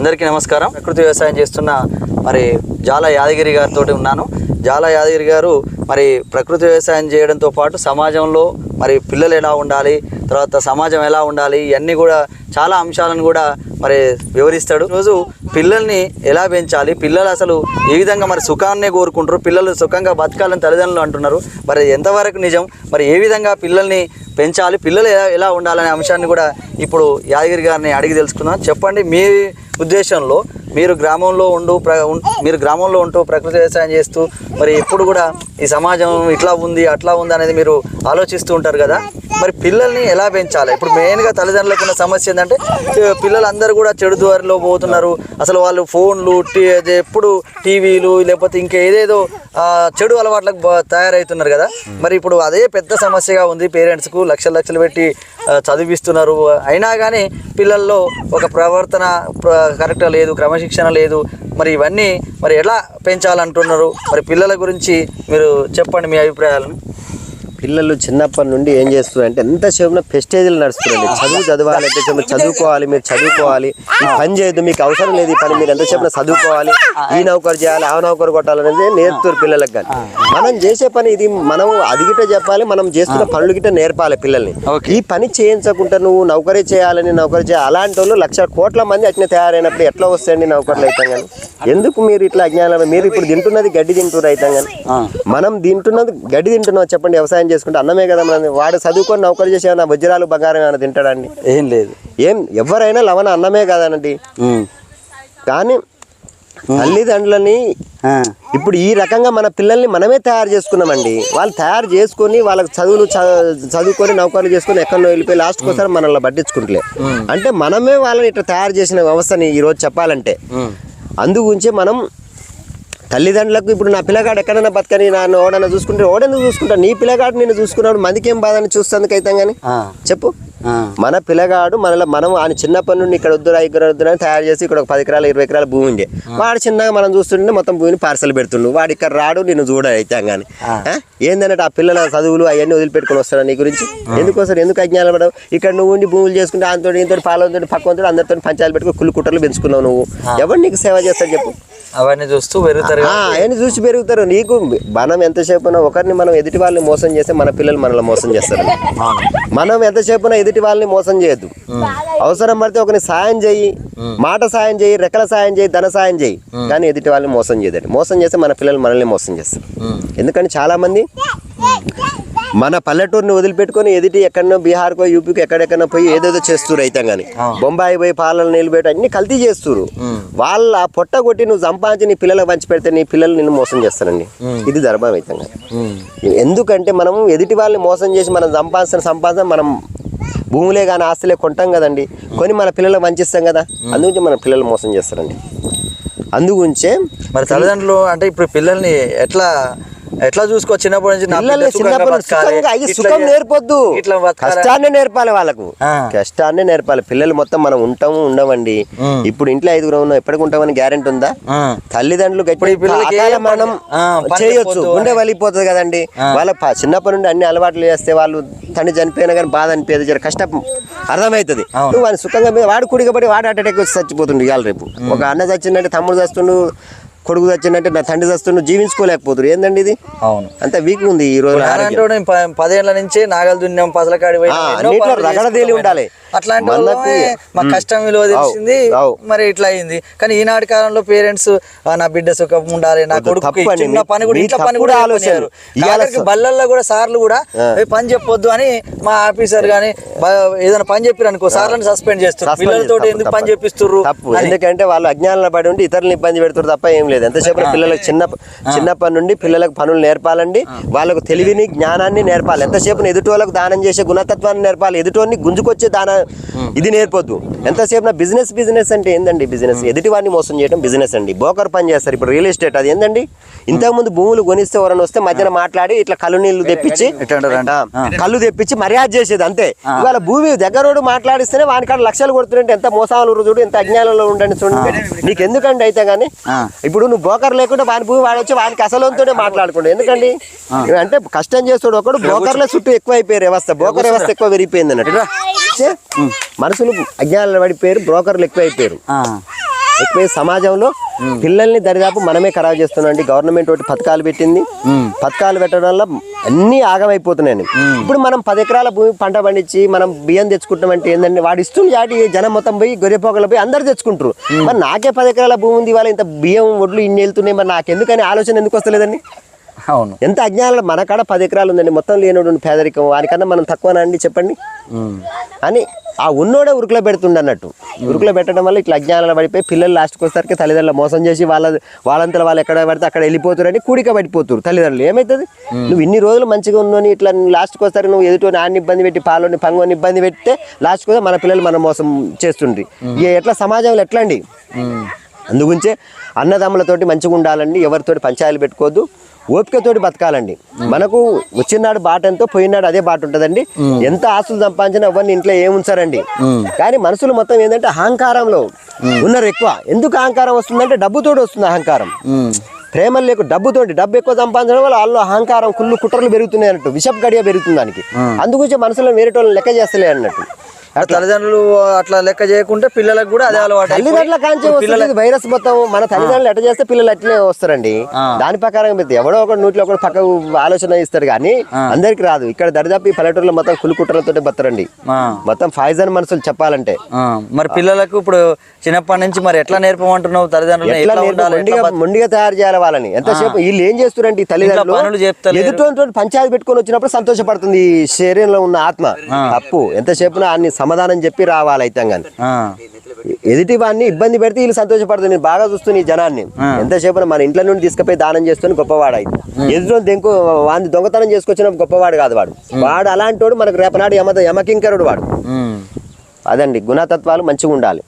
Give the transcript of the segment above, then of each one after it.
అందరికీ నమస్కారం. ప్రకృతి వ్యవసాయం చేస్తున్న మరి జాల యాదగిరి గారితో ఉన్నాను. జాల యాదగిరి గారు మరి ప్రకృతి వ్యవసాయం చేయడంతో పాటు సమాజంలో మరి పిల్లలు ఎలా ఉండాలి తర్వాత సమాజం ఎలా ఉండాలి ఇవన్నీ కూడా చాలా అంశాలను కూడా మరి వివరిస్తాడు. రోజు పిల్లల్ని ఎలా పెంచాలి పిల్లలు అసలు ఏ విధంగా మరి సుఖాన్నే కోరుకుంటారు పిల్లలు సుఖంగా బతకాలని తల్లిదండ్రులు అంటున్నారు. మరి ఎంతవరకు నిజం మరి ఏ విధంగా పిల్లల్ని పెంచాలి పిల్లలు ఎలా ఎలా ఉండాలనే అంశాన్ని కూడా ఇప్పుడు యాదగిరి గారిని అడిగి తెలుసుకుందాం. చెప్పండి మీ ఉద్దేశంలో మీరు గ్రామంలో ఉండు ప్ర మీరు గ్రామంలో ఉంటూ ప్రకృతి వ్యవసాయం చేస్తూ మరి ఎప్పుడు కూడా ఈ సమాజం ఇట్లా ఉంది అట్లా ఉంది అనేది మీరు ఆలోచిస్తూ ఉంటారు కదా? మరి పిల్లల్ని ఎలా పెంచాలి? ఇప్పుడు మెయిన్గా తల్లిదండ్రులకు ఉన్న సమస్య ఏంటంటే పిల్లలందరూ కూడా చెడు దారిలో పోతున్నారు. అసలు వాళ్ళు ఫోన్లు ఎప్పుడు టీవీలు లేకపోతే ఇంకా ఏదేదో చెడు అలవాట్లకు తయారవుతున్నారు కదా. మరి ఇప్పుడు అదే పెద్ద సమస్యగా ఉంది. పేరెంట్స్కు లక్షలు లక్షలు పెట్టి చదివిస్తున్నారు. అయినా కానీ పిల్లల్లో ఒక ప్రవర్తన కరెక్ట్ కరెక్ట్గా లేదు క్రమశిక్షణ లేదు. మరి ఇవన్నీ మరి ఎలా పెంచాలంటున్నారు? మరి పిల్లల గురించి మీరు చెప్పండి మీ అభిప్రాయాలను. పిల్లలు చిన్నప్పటి నుండి ఏం చేస్తున్నారు అంటే ఎంతసేపు పెస్టేజ్లు నడుస్తున్నారండి. చదువు చదవాలి ఎంతసేపు చదువుకోవాలి మీరు చదువుకోవాలి. ఈ పని చేయొద్దు మీకు అవసరం లేదు ఈ పని మీరు ఎంతసేపు చదువుకోవాలి ఈ నౌకరు చేయాలి ఆ నౌకరు కొట్టాలనేది నేర్పుతారు పిల్లలకు కానీ. మనం చేసే పని ఇది మనం అది గిట్ట చెప్పాలి మనం చేస్తున్న పనులు గిట్ట నేర్పాలి పిల్లల్ని. ఈ పని చేయించకుండా నువ్వు నౌకరీ చేయాలని నౌకరీ చేయాలి అలాంటి వాళ్ళు లక్ష కోట్ల మంది అట్నే తయారైనప్పుడు ఎట్లా వస్తాయండి నౌకర్లు అయితే కానీ? ఎందుకు మీరు ఇట్లా అజ్ఞానం మీరు ఇప్పుడు తింటున్నది గడ్డి తింటున్నారు అయితే కానీ. మనం తింటున్నది గడ్డి తింటున్నాం చెప్పండి వ్యవసాయం చేసుకుంటే అన్నమే కదా మనం వాడు చదువుకొని నౌకరు చేసి ఏమైనా వజ్రాలు బంగారం ఏమైనా తింటాడండి? ఏం లేదు. ఏం ఎవరైనా లవణ అన్నమే కదనండి. కానీ తల్లిదండ్రులని. ఇప్పుడు ఈ రకంగా మన పిల్లల్ని మనమే తయారు చేసుకున్నామండి. వాళ్ళు తయారు చేసుకొని వాళ్ళకి చదువులు చదువుకొని నౌకర్లు చేసుకొని ఎక్కడో వెళ్ళిపోయి లాస్ట్ కోసం మనల్ని పట్టించుకుంటలే. అంటే మనమే వాళ్ళని ఇట్లా తయారు చేసిన వ్యవస్థని ఈరోజు చెప్పాలంటే. అందు గురించి మనం తల్లిదండ్రులకు ఇప్పుడు నా పిల్లగాడు ఎక్కడైనా బతకని నన్ను ఓడన్నా చూసుకుంటే ఓడెందుకు చూసుకుంటా నీ పిల్లగాడు నేను చూసుకున్నాడు మందికి ఏం బాధ అని చూస్తుంది అయితే కానీ. చెప్పు. మన పిల్లగాడు మనలో మనం ఆయన చిన్నప్పటి నుండి ఇక్కడ వద్దురా ఇక్కడ వద్దురా అని తయారు చేసి ఇక్కడ ఒక పది ఎకరాలు ఇరవై ఎకరాల భూమి ఉండే. వాడు చిన్నగా మనం చూస్తుంటే మొత్తం భూమిని పార్సల్ పెడుతుండు. వాడు ఇక్కడ రాడు నిన్ను చూడ అయితే కానీ ఏందన్నట్టు ఆ పిల్లల చదువులు అవన్నీ వదిలిపెట్టుకొని వస్తాడు నీ గురించి? ఎందుకోసం ఎందుకు అజ్ఞానం పడవు? ఇక్కడ నువ్వు ఉండి భూములు చేసుకుంటే ఆయనతో ఇంతో పాలతో పక్కతో అందరితో పంచాయలు పెట్టుకుని కుళ్ళు కుట్రలు పెంచుకున్నావు నువ్వు. ఎవరు నీకు సేవ చేస్తాడు చెప్పు? అవన్నీ చూస్తూ పెరుగుతారు ఆయన చూసి పెరుగుతారు. నీకు మనం ఎంతసేపు ఒకరిని మనం ఎదుటి వాళ్ళని మోసం చేస్తే మన పిల్లలు మనల్ని మోసం చేస్తారు. మనం ఎంతసేపు ఉన్నా ఎదుటి వాళ్ళని మోసం చేయొద్దు. అవసరం పడితే ఒకరిని సాయం చేయి మాట సాయం చేయి రెక్కల సాయం చేయి ధన సాయం చేయి. కానీ ఎదుటి వాళ్ళని మోసం చేయదండి మోసం చేస్తే మన పిల్లలు మనల్ని మోసం చేస్తారు. ఎందుకంటే చాలా మంది మన పల్లెటూరుని వదిలిపెట్టుకొని ఎదుటి ఎక్కడనో బీహార్కో యూపీకి ఎక్కడెక్కడో పోయి ఏదేదో చేస్తున్నారు అయితే కానీ బొంబాయి పోయి పాలలు నిలబెట్టి అన్ని కల్తీ చేస్తున్నారు వాళ్ళ పొట్ట కొట్టి నువ్వు సంపాదించి నీ పిల్లలకు పంచి పెడితే నీ పిల్లలు నిన్ను మోసం చేస్తారండి. ఇది ధర్మం అయితే ఎందుకంటే మనం ఎదుటి వాళ్ళని మోసం చేసి మనం సంపాదించిన సంపాదన మనం భూములే కానీ ఆస్తులే కొంటాం కదండి. కొని మన పిల్లలకు మంచిస్తాం కదా. అందుగురించి మన పిల్లలు మోసం చేస్తారండి. అందుగురించే మరి తల్లిదండ్రులు అంటే ఇప్పుడు పిల్లల్ని ఎట్లా ఎట్లా చూసుకో? చిన్నప్పటి నుంచి చిన్నప్పటి సుఖంగా అయ్యి సుఖం నేర్పొద్దు. కష్టాన్ని నేర్పాలి వాళ్ళకు. కష్టాన్ని నేర్పాలి. పిల్లలు మొత్తం మనం ఉంటాము ఉండవండి ఉమ్. ఇప్పుడు ఇంట్లో ఐదుగురు ఉన్నాం ఎప్పటికి ఉంటామని గ్యారెంటీ ఉందా. తల్లిదండ్రులు పని చేయొచ్చు. అని. వలిపోతుంది కదండి. వాళ్ళ చిన్నప్పటి నుండి అన్ని అలవాట్లు చేస్తే వాళ్ళు తండ్రి చనిపోయినా కానీ బాధ అనిపించదు. జర కష్టం అర్థమవుతుంది. నువ్వు వాడిని సుఖంగా మీద వాడు కుడికబడి వాడు అటాక్ వచ్చి చచ్చిపోతుండు ఇవాళ రేపు. ఒక అన్న చచ్చిందంటే తమ్ముడు చస్తుండు కొడుకు చచ్చిందంటే నా తండ్రి చస్తుండు జీవించుకోలేకపోతున్నారు ఏందండి ఇది? అవును. అంత వీక్ ఉంది ఈ రోజు పదేళ్ళ నుంచి నాగలు దున్నాం పసలకాడి పోయినాం, ఆ, ఎన్నో అన్నిట్లో పనులు రగడ తేలి చేసుకుంటూ ఉండాలి. అట్లాంటి మాకు కష్టం విలువ తెలిసింది. మరి ఇట్లా అయింది. కానీ ఈనాటి కాలంలో పేరెంట్స్ నా బిడ్డ సుఖం ఉండాలి నా కొడుకు. చిన్న పని కూడా మీ ఇంట్లో పని కూడా ఆఖరికి బళ్ళల్లో కూడా సార్లు కూడా "ఏ, పని చెప్పొద్దు అని మా ఆఫీసర్ గానీ ఏదైనా పని చెప్పారు అనుకో సార్లను సస్పెండ్ చేస్తారు. పిల్లలతో ఎందుకు పని చెప్పిస్తుర్రు తప్పు. ఎందుకంటే వాళ్ళు అజ్ఞానంలో పడి ఉండి ఇతరులను ఇబ్బంది పెడుతారు తప్ప ఏం లేదు. ఎంతసేపు పిల్లలకు చిన్న చిన్నప్పటి నుండి పిల్లలకు పనులు నేర్పాలండి. వాళ్ళకు తెలివిని జ్ఞానాన్ని నేర్పాలి. ఎంతసేపు ఎదుటి వాళ్ళకు దానం చేసే గుణతత్వాన్ని నేర్పాలి. ఎదుటివాడిని గుంజుకొచ్చే దాన ఇది నేర్పొద్దు. ఎంతసేపు నా బిజినెస్ బిజినెస్ అంటే ఏందండి బిజినెస్? ఎదుటి వాడిని మోసం చేయడం బిజినెస్ అండి. బోకర్ పని చేస్తారు. ఇప్పుడు రియల్ ఎస్టేట్ అది ఏందండి? ఇంతకుముందు భూములు కొనిస్తే ఎవరైనా వస్తే మధ్యన మాట్లాడి ఇట్లా కళ్ళు నీళ్ళు తెప్పించి కళ్ళు తెప్పించి మర్యాద చేసేది అంతే. ఇవాళ భూమి దగ్గరోడు మాట్లాడిస్తేనే వానికాడ లక్షలు కొడుతుంటే ఎంత మోసాలు చూడు ఎంత అజ్ఞానంలో ఉండండి చూడండి. నీకు ఎందుకండి అయితే కానీ ఆ. ఇప్పుడు నువ్వు బోకర్ లేకుండా వాని భూమి వాడొచ్చి వానికి అసలుతోనే మాట్లాడుకోండి ఎందుకండి? అంటే కష్టం చేస్తాడు ఒకడు బోకర్ల చుట్టూ ఎక్కువ అయిపోయారు వ్యవస్థ బోకర్ వ్యవస్థ ఎక్కువ పెరిగిపోయింది అన్నట్టు. మనుషులు అజ్ఞానంలో పడిపోయారు బ్రోకర్లు ఎక్కువ అయిపోయారు. ఎక్కువ సమాజంలో పిల్లల్ని దరిదాపు మనమే ఖరాబ్ చేస్తున్నాం అండి గవర్నమెంట్ ఒకటి పథకాలు పెట్టింది. పథకాలు పెట్టడం వల్ల అన్నీ ఆగమైపోతున్నాయండి ఇప్పుడు మనం పది ఎకరాల భూమి పంట పండించి మనం బియ్యం తెచ్చుకుంటామంటే ఏంటంటే వాడు ఇస్తుంది చాటి జనం మొత్తం పోయి గొర్రెపోకలు పోయి అందరు తెచ్చుకుంటారు మరి నాకే పది ఎకరాల భూమి ఉంది ఇవాళ ఇంత బియ్యం ఒడ్లు ఇన్ని వెళ్తున్నాయి మరి నాకెందుకని ఆలోచన ఎందుకు వస్తలేదండి? అవును. ఎంత అజ్ఞానం మన కాడ పది ఎకరాలు ఉందండి. మొత్తం లేనోడు పేదరికం. వానికన్నా మనం తక్కువనా అండి చెప్పండి. అని ఆ ఉన్నోడే ఉరుకులో పెడుతుండ అన్నట్టు ఉరుకులో పెట్టడం వల్ల ఇట్లా అజ్ఞానాలు పడిపోయి పిల్లలు లాస్ట్కి వస్తారికి తల్లిదండ్రులు మోసం చేసి వాళ్ళ వాళ్ళంతా వాళ్ళు ఎక్కడ పడితే అక్కడ వెళ్ళిపోతారని కూడిక పడిపోతారు తల్లిదండ్రులు. ఏమవుతుంది నువ్వు ఇన్ని రోజులు మంచిగా ఉన్నాని ఇట్లా లాస్ట్కి వస్తారు నువ్వు ఎదుటి నాన్ని ఇబ్బంది పెట్టి పాలోని పంగోని ఇబ్బంది పెడితే లాస్ట్కి వస్తే మన పిల్లలు మనం మోసం చేస్తుండ్రి. ఎట్లా సమాజంలో ఎట్లా అండి. అందుగురించే అన్నదమ్ములతోటి మంచిగా ఉండాలండి ఎవరితోటి పంచాయలు పెట్టుకోవద్దు. ఓపికతోటి బతకాలండి. మనకు వచ్చినాడు బాట ఎంతో పోయినాడు అదే బాట ఉంటుందండి. ఎంత ఆస్తులు సంపాదించినా ఎవరిని ఇంట్లో ఏముంచారండి. కానీ మనుషులు మొత్తం ఏంటంటే అహంకారంలో ఉన్నారు ఎక్కువ. ఎందుకు అహంకారం వస్తుందంటే డబ్బుతోటి వస్తుంది అహంకారం. ప్రేమ లేకు డబ్బుతోటి డబ్బు ఎక్కువ సంపాదించడం వల్ల వాళ్ళు అహంకారం కుళ్ళు కుట్రలు పెరుగుతున్నాయి అన్నట్టు. విషప్ గడియ పెరుగుతుంది దానికి. అందుగురించి మనుషులను వేరే వాళ్ళని లెక్క చేస్తలే అన్నట్టు. తల్లిదండ్రులు అట్లా లెక్క చేయకుంటే పిల్లలకు కూడా అదే అలవాటు తల్లిదండ్రుల కాంచి వైరస్ మొత్తం మన తల్లిదండ్రులు ఎట్ట చేస్తే పిల్లలు అట్లే వస్తారండి. దాని ప్రకారం ఎవడో ఒకడు నూటిలో ఒకడు పక్క ఆలోచన ఇస్తారు కానీ అందరికి రాదు. ఇక్కడ దరిదాపు ఈ పల్లెటూరులో మొత్తం కులుకుట్రలతో బతారండి. మొత్తం ఫైజన్ మనుషులు చెప్పాలంటే. మరి పిల్లలకు ఇప్పుడు చిన్నప్పటి నుంచి మరి ఎట్లా నేర్పమంటున్నావు తల్లిదండ్రులు మొండిగా తయారు చేయాలి వాళ్ళని. ఎంతసేపు వీళ్ళు ఏం చేస్తారంటే ఈ తల్లిదండ్రులు. ఎదుటి పంచాయతీ పెట్టుకొని వచ్చినప్పుడు సంతోషపడుతుంది ఈ శరీరంలో ఉన్న ఆత్మ. తప్పు. ఎంతసేపు అన్ని సమాధానం చెప్పి రావాలి అయితే కానీ ఎదుటి వాడిని ఇబ్బంది పెడితే వీళ్ళు సంతోషపడుతుంది నేను బాగా చూస్తుంది ఈ జనాన్ని. ఎంతసేపు మన ఇంట్లో నుండి తీసుకుపోయి దానం చేస్తుని గొప్పవాడు అయితే ఎదురు దెంకు వాడిని దొంగతనం చేసుకొచ్చిన గొప్పవాడు కాదు వాడు. వాడు అలాంటి వాడు మనకు రేపనాడు యమ యమకింకరుడు వాడు. అదండి గుణతత్వాలు మంచిగా ఉండాలి.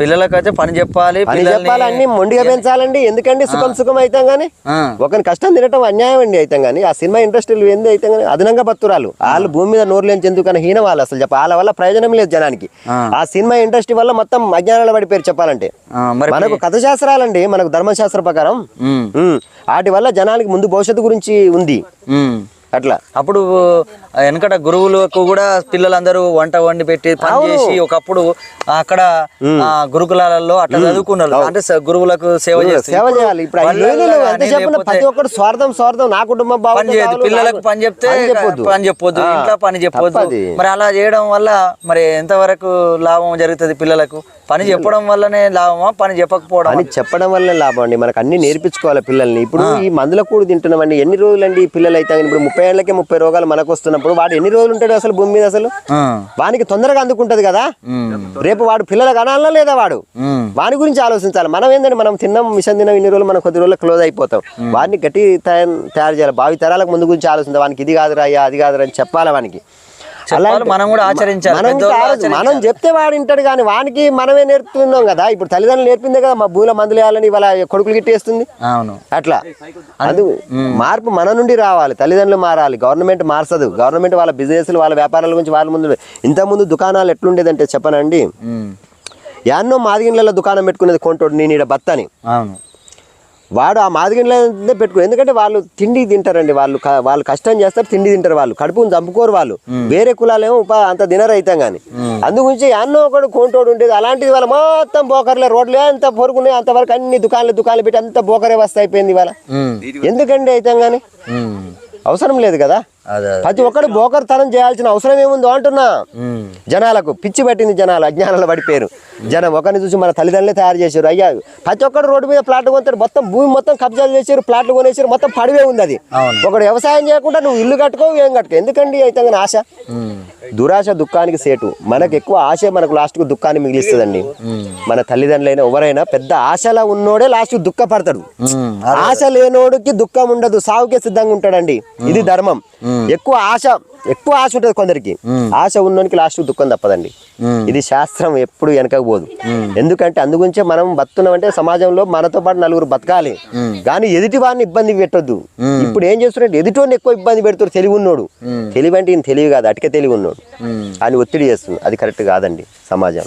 పిల్లలకైతే పని చెప్పాలి పిల్లల్ని- చెప్పాలి అన్ని మొండిగా పెంచాలండి. ఎందుకండి సుఖం సుఖం అవుతాం కానీ ఆ, ఒకని కష్టం తినటం అన్యాయం అండి అయితే కానీ ఆ సినిమా ఇండస్ట్రీలు ఏంది అయితే కానీ అదనంగా బతురాలు వాళ్ళు భూమి మీద నోరు లేని ఎందుకని హీన వాళ్ళు అసలు చెప్ప వాళ్ళ వల్ల ప్రయోజనం లేదు జనానికి. ఆ. సినిమా ఇండస్ట్రీ వల్ల మొత్తం అజ్ఞానాలు పడిపోయారు చెప్పాలంటే. మనకు కథ శాస్త్రాలండి మనకు ధర్మశాస్త్ర ప్రకారం. వాటి వల్ల జనానికి ముందు భవిష్యత్తు గురించి ఉంది. అట్లా. అప్పుడు వెనకట గురువులకు కూడా పిల్లలందరూ వంట వండి పెట్టి పని చేసి ఒకప్పుడు అక్కడ ఆ, గురుకులాలలో అట్లా చదువుకున్నారు. అంటే గురువులకు సేవ సేవ చేయాలి. ఇప్పుడు ప్రతి ఒక్కరు స్వార్థం స్వార్థం నా కుటుంబం పని చేయదు పిల్లలకు పని చెప్తే పని చెప్పొద్దు. ఇంట్లో పని చెప్పొద్దు. మరి అలా చేయడం వల్ల మరి ఎంతవరకు లాభం జరుగుతుంది పిల్లలకు? పని చెప్పడం వల్లనే లాభమా? పని చెప్పకపోవడం అని చెప్పడం వల్ల లాభం అండి. మనకు అన్ని నేర్పించుకోవాలి పిల్లల్ని. ఇప్పుడు ఈ మందుల కూడి తింటున్నామండి. ఎన్ని రోజులండి పిల్లలు అయితే ఇప్పుడు ముప్పై ఏళ్ళకే ముప్పై రోగాలు మనకు వస్తున్నప్పుడు వాడు ఎన్ని రోజులు ఉంటాడు అసలు భూమి మీద అసలు? వానికి తొందరగా అందుకుంటది కదా? రేపు వాడు పిల్లలకు అనాలనా లేదా వాడు? వాని గురించి ఆలోచించాలి. మనం ఏంటంటే మనం తిన్నాం మిషన్ తిన్నాం ఇన్ని రోజులు మనం కొద్ది రోజులు క్లోజ్ అయిపోతాం. వాడిని గట్టి తయారు చేయాలి. భావి తరాలకు ముందు గురించి ఆలోచించాలి. వానికి ఇది కాదురా అయ్యా అది కాదురా అని చెప్పాలి వానికి. మనం కూడా ఆచరించాలి మనం చెప్తే వాడు వింటాడు కానీ వానికి మనమే నేర్పుతున్నాం కదా ఇప్పుడు తల్లిదండ్రులు నేర్పిందే కదా మా భూల మందులు వేయాలని వాళ్ళ కొడుకులు గిట్టేస్తుంది. అవును. అట్లా. అది మార్పు మన నుండి రావాలి తల్లిదండ్రులు మారాలి గవర్నమెంట్ మార్చదు గవర్నమెంట్ వాళ్ళ బిజినెస్లు వాళ్ళ వ్యాపారాల గురించి వాళ్ళ ముందు ఇంతకుముందు దుకాణాలు ఎట్లుండేదంటే చెప్పనండి. ఉమ్, యాన్నో మాదిగిళ్ళలో దుకాణం పెట్టుకునేది కొంటోడు నేను ఈడ బత్తని. అవును. వాడు ఆ మాదిగిళ్ళనే పెట్టుకో. ఎందుకంటే వాళ్ళు తిండి తింటారండి. వాళ్ళు వాళ్ళు కష్టం చేస్తారు తిండి తింటారు వాళ్ళు. కడుపుని చంపుకోరు వాళ్ళు. వేరే కులాలేమో ఉపా అంత తినరు అయితే కానీ అందుగురించి అన్నో ఒకడు కొంటోడు ఉండేది. అలాంటిది వాళ్ళ మొత్తం బోకర్లే రోడ్లు ఎంత పొరుగున్నాయి అంతవరకు అన్ని దుకాణాలు దుకాణాలు పెట్టి అంత బోకరే వస్తా అయిపోయింది ఇవాళ. ఎందుకండి అయితే కానీ అవసరం లేదు కదా. ప్రతి ఒక్కడు బోకర్తనం చేయాల్సిన అవసరం ఏముందో అంటున్నా. జనాలకు పిచ్చి పట్టింది జనాలు అజ్ఞానాలు పడిపోయారు జనం ఒకరిని చూసి మన తల్లిదండ్రులే తయారు చేశారు. అయ్యా ప్రతి ఒక్కడు రోడ్డు మీద ప్లాట్లు కొంటారు మొత్తం భూమి మొత్తం కబ్జాలు చేశారు ప్లాట్లు కొనేసారు మొత్తం పడివే ఉంది అది. ఒకడు వ్యవసాయం చేయకుండా నువ్వు ఇల్లు కట్టుకోవు ఏం కట్టుకో. ఎందుకండి అయితే ఆశ? దురాశ దుఃఖానికి సేటు. మనకు ఎక్కువ ఆశ మనకు లాస్ట్కు దుఃఖాన్ని మిగిలిస్తుందండి. మన తల్లిదండ్రులైనా ఎవరైనా పెద్ద ఆశలా ఉన్నోడే లాస్ట్ దుఃఖపడతాడు. ఆశ లేనోడికి దుఃఖం ఉండదు. సావుకే సిద్ధంగా ఉంటాడండి. ఇది ధర్మం. ఎక్కువ ఆశ ఎక్కువ ఆశ ఉంటుంది కొందరికి. ఆశ ఉన్నోనికి లాస్ట్ దుఃఖం తప్పదండి. ఇది శాస్త్రం ఎప్పుడు వెనకకు పోదు. ఎందుకంటే అందుగురించే మనం బతున్నామంటే సమాజంలో మనతో పాటు నలుగురు బతకాలి. కానీ ఎదుటి వాడిని ఇబ్బంది పెట్టొద్దు. ఇప్పుడు ఏం చేస్తున్నాడు ఎదుటివాడిని ఎక్కువ ఇబ్బంది పెడుతారు తెలివి ఉన్నోడు తెలివి అంటే ఈయన తెలివి కాదు అటుకే తెలివి ఉన్నాడు అని ఒత్తిడి చేస్తుంది. అది కరెక్ట్ కాదండి సమాజం.